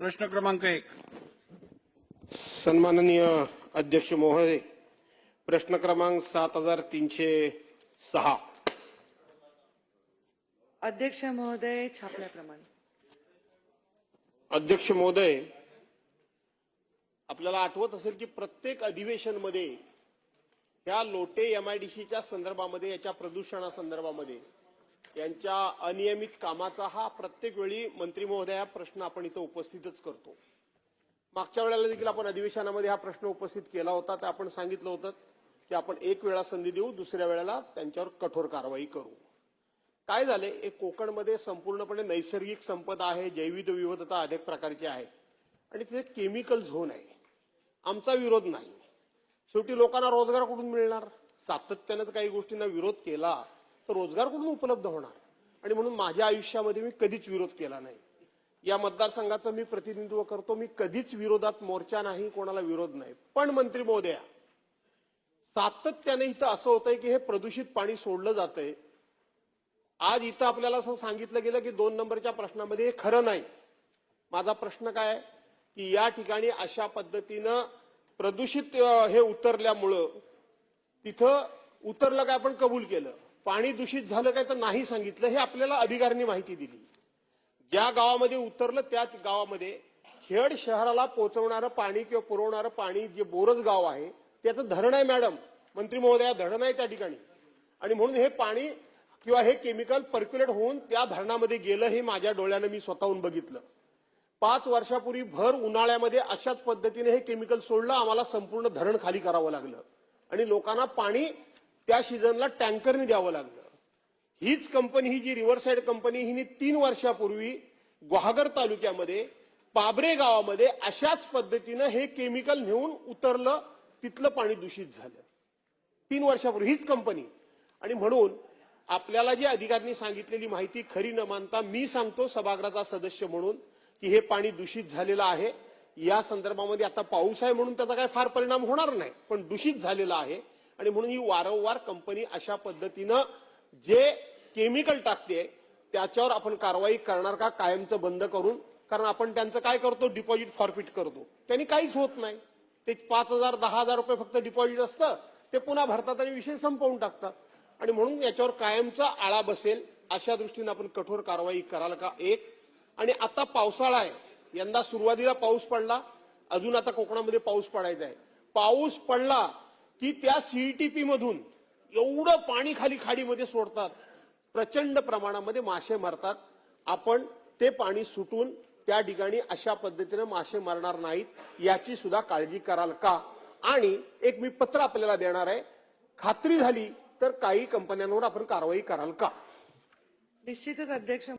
प्रश्न क्रमांक एक. सन्माननीय अध्यक्ष महोदय प्रश्न क्रमांक सात हजार तीनशे सहा. अध्यक्ष महोदय छापल्याप्रमाणे. अध्यक्ष महोदय आपल्याला आठवत असेल की प्रत्येक अधिवेशनमध्ये ह्या लोटे एमआयडीसीच्या संदर्भामध्ये याच्या प्रदूषणासंदर्भामध्ये यांच्या अनियमित कामाचा हा प्रत्येक वेळी मंत्री महोदया प्रश्न आपण इथं उपस्थितच करतो. मागच्या वेळेला देखील आपण अधिवेशनामध्ये हा प्रश्न उपस्थित केला होता तर आपण सांगितलं होतं की आपण एक वेळा संधी देऊ दुसऱ्या वेळेला त्यांच्यावर कठोर कारवाई करू. काय झाले? एक कोकणमध्ये संपूर्णपणे नैसर्गिक संपदा आहे जैविक विविधता अनेक प्रकारची आहे. आणि तिथे केमिकल झोन आहे. आमचा विरोध नाही. शेवटी लोकांना रोजगार कुठून मिळणार? सातत्यानं काही गोष्टींना विरोध केला. तर रोजगार कुठून उपलब्ध होणार? आणि म्हणून माझ्या आयुष्यामध्ये मी कधीच विरोध केला नाही. या मतदारसंघाचं मी प्रतिनिधित्व करतो. मी कधीच विरोधात मोर्चा नाही कोणाला विरोध नाही. पण मंत्री महोदया सातत्याने इथं असं होतंय की हे प्रदूषित पाणी सोडलं जातंय. आज इथं आपल्याला असं सांगितलं गेलं की दोन नंबरच्या प्रश्नामध्ये हे खरं नाही. माझा प्रश्न काय आहे? की या ठिकाणी अशा पद्धतीनं प्रदूषित हे उतरल्यामुळं तिथं उतरलं काय आपण कबूल केलं? पाणी दूषित झालं काय तर नाही सांगितलं हे आपल्याला अधिकाऱ्यांनी माहिती दिली. ज्या गावामध्ये उतरलं त्याच गावामध्ये खेड शहराला पोहोचवणारं पाणी किंवा पुरवणारं पाणी जे बोरज गाव आहे त्याचं धरण आहे मॅडम. मंत्री महोदया धरण आहे त्या ठिकाणी. आणि म्हणून हे पाणी किंवा हे केमिकल पर्क्युलेट होऊन त्या धरणामध्ये गेलं हे माझ्या डोळ्यानं मी स्वतःहून बघितलं. पाच वर्षापूर्वी भर उन्हाळ्यामध्ये अशाच पद्धतीने हे केमिकल सोडलं आम्हाला संपूर्ण धरण खाली करावं लागलं. आणि लोकांना पाणी त्या सीझनला टँकरने द्यावं लागलं. हीच कंपनी ही जी रिव्हरसाईड कंपनी हिने तीन वर्षापूर्वी गुहागर तालुक्यामध्ये पाबरे गावामध्ये अशाच पद्धतीनं हे केमिकल नेऊन उतरलं तिथलं पाणी दूषित झालं. तीन वर्षापूर्वी हीच कंपनी. आणि म्हणून आपल्याला जे अधिकाऱ्यांनी सांगितलेली माहिती खरी न मानता मी सांगतो सभागृहाचा सदस्य म्हणून की हे पाणी दूषित झालेलं आहे. या संदर्भामध्ये आता पाऊस आहे म्हणून त्याचा काय फार परिणाम होणार नाही पण दूषित झालेला आहे. आणि म्हणून ही वारंवार कंपनी अशा पद्धतीनं जे केमिकल टाकते त्याच्यावर आपण कारवाई करणार का कायमचं बंद करून? कारण आपण त्यांचं काय करतो? डिपॉझिट फॉरफिट करतो. त्यांनी काहीच होत नाही. ते पाच हजार दहा हजार रुपये फक्त डिपॉझिट असतं. ते पुन्हा भरतात आणि विषय संपवून टाकतात. आणि म्हणून याच्यावर कायमचा आळा बसेल अशा दृष्टीने आपण कठोर कारवाई कराल का? एक. आणि आता पावसाळा आहे. यंदा सुरुवातीला पाऊस पडला. अजून आता कोकणामध्ये पाऊस पडायचा आहे. पाऊस पडला की त्या सीईटीपी मधून एवढं पाणी खाली खाडीमध्ये सोडतात प्रचंड प्रमाणामध्ये मासे मरतात. आपण ते पाणी सुटून त्या ठिकाणी अशा पद्धतीने मासे मरणार नाहीत याची सुद्धा काळजी कराल का? आणि एक मी पत्र आपल्याला देणार आहे. खात्री झाली तर काही कंपन्यांवर आपण कारवाई कराल का? निश्चितच अध्यक्ष